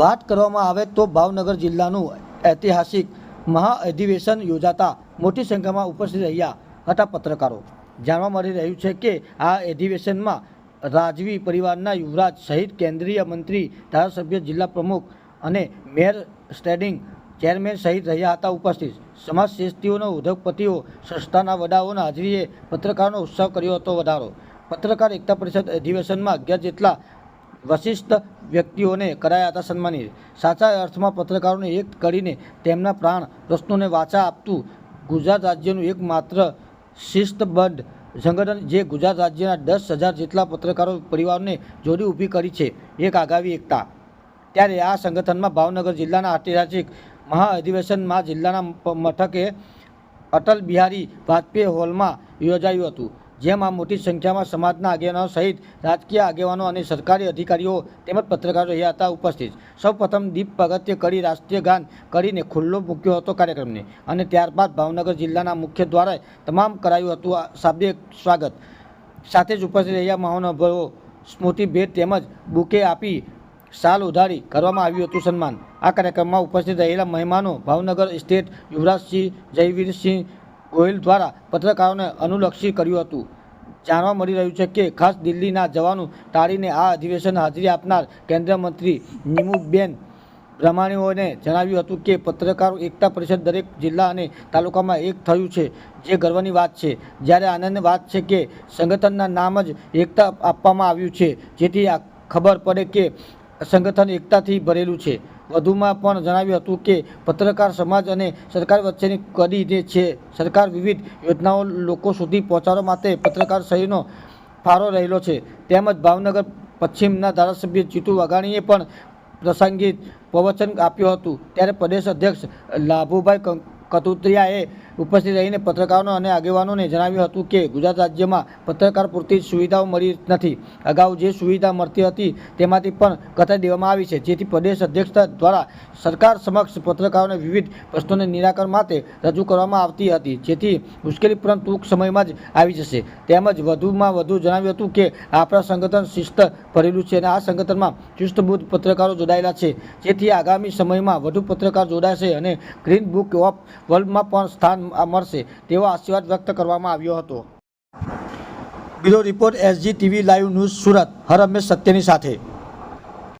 વાત કરવામાં આવે તો ભાવનગર જિલ્લાનું ઐતિહાસિક મહાઅધિવેશન યોજાતા મોટી સંખ્યામાં ઉપસ્થિત રહ્યા હતા પત્રકારો. જાણવા મળી રહ્યું છે કે આ અધિવેશનમાં રાજવી પરિવારના યુવરાજ સહિત કેન્દ્રીય મંત્રી, ધારાસભ્ય, જિલ્લા પ્રમુખ અને મેયર સ્ટેડિંગ ચેરમેન સહિત રહ્યા હતા ઉપસ્થિત. સમાજ શ્રેષ્ઠીઓનો ઉદ્યોગપતિઓ, સંસ્થાના વડાઓના હાજરીએ પત્રકારોનો ઉત્સાહ કર્યો હતો વધારો. પત્રકાર એકતા પરિષદ અધિવેશનમાં અગિયાર જેટલા વશિષ્ઠ વ્યક્તિઓને કરાયા હતા સન્માનિત સાચા અર્થમાં પત્રકારોને એક કરીને તેમના પ્રાણ પ્રશ્નોને વાચા આપતું ગુજરાત રાજ્યનું એકમાત્ર શિસ્તબદ્ધ સંગઠન જે ગુજરાત રાજ્યના દસ હજાર જેટલા પત્રકારો પરિવારને જોડી ઊભી કરી છે, એક આગાવી એકતા. ત્યારે આ સંગઠનમાં ભાવનગર જિલ્લાના ઐતિહાસિક મહાઅધિવેશનમાં જિલ્લાના મથકે અટલ બિહારી વાજપેયી હોલમાં યોજાયું હતું. જેમાં મોટી સંખ્યામાં સમાજના આગેવાનો સહિત રાજકીય આગેવાનો અને સરકારી અધિકારીઓ તેમજ પત્રકારો રહ્યા હતા ઉપસ્થિત. સૌપ્રથમ દીપ પગથિયે કરી રાષ્ટ્રીય ગાન કરીને ખુલ્લો મૂક્યો હતો કાર્યક્રમને અને ત્યારબાદ ભાવનગર જિલ્લાના મુખ્ય દ્વારા તમામ કરાયું હતું શાબ્દિક સ્વાગત. સાથે જ ઉપસ્થિત રહ્યા મહાનુભાવો, સ્મૃતિ ભેટ તેમજ બુકે આપી સાલ ઉધારી કરવામાં આવ્યું હતું સન્માન. આ કાર્યક્રમમાં ઉપસ્થિત રહેલા મહેમાનો ભાવનગર સ્ટેટ યુવરાજસિંહ, જયવીરસિંહ ગોહિલ દ્વારા પત્રકારોને અનુલક્ષી કર્યું હતું. જાણવા મળી રહ્યું છે કે ખાસ દિલ્હીના જવાનું ટાળીને આ અધિવેશન હાજરી આપનાર કેન્દ્રીય મંત્રી નિમુબેન પ્રમાણીઓને જણાવ્યું હતું કે પત્રકારો એકતા પરિષદ દરેક જિલ્લા અને તાલુકામાં એક થયું છે, જે ગર્વની વાત છે. જ્યારે આનંદની વાત છે કે સંગઠનના નામ જ એકતા આપવામાં આવ્યું છે, જેથી આ ખબર પડે કે સંગઠન એકતાથી ભરેલું છે. વધુમાં પણ જણાવ્યું હતું કે પત્રકાર સમાજ અને સરકાર વચ્ચેની કડી જે છે, સરકાર વિવિધ યોજનાઓ લોકો સુધી પહોંચાડવા માટે પત્રકાર સહીનો ફાળો રહેલો છે. તેમજ ભાવનગર પશ્ચિમના ધારાસભ્ય જીતુ વાઘાણીએ પણ પ્રસંગીત પ્રવચન આપ્યું હતું. ત્યારે પ્રદેશ અધ્યક્ષ લાભુભાઈ કતુત્રિયાએ ઉપસ્થિત રહીને પત્રકારો અને આગેવાનોને જણાવ્યું હતું કે ગુજરાત રાજ્યમાં પત્રકાર પૂરતી સુવિધાઓ મળી નથી. અગાઉ જે સુવિધા મળતી હતી તેમાંથી પણ ઘટાડી દેવામાં આવી છે. જેથી પ્રદેશ અધ્યક્ષ દ્વારા સરકાર સમક્ષ પત્રકારોને વિવિધ પ્રશ્નોને નિરાકરણ માટે રજૂ કરવામાં આવતી હતી. જેથી મુશ્કેલી પણ ટૂંક સમયમાં જ આવી જશે. તેમજ વધુમાં વધુ જણાવ્યું હતું કે આપણા સંગઠન શિસ્ત ભરેલું છે અને આ સંગઠનમાં ચુસ્તબુદ્ધ પત્રકારો જોડાયેલા છે. જેથી આગામી સમયમાં વધુ પત્રકાર જોડાશે અને ગ્રીન બુક ઓફ વર્લ્ડમાં પણ સ્થાન મળશે તેવો આશીર્વાદ વ્યક્ત કરવામાં આવ્યો હતો. બીજો report SG TV live news Surat. હર હંમેશ સત્યની સાથે.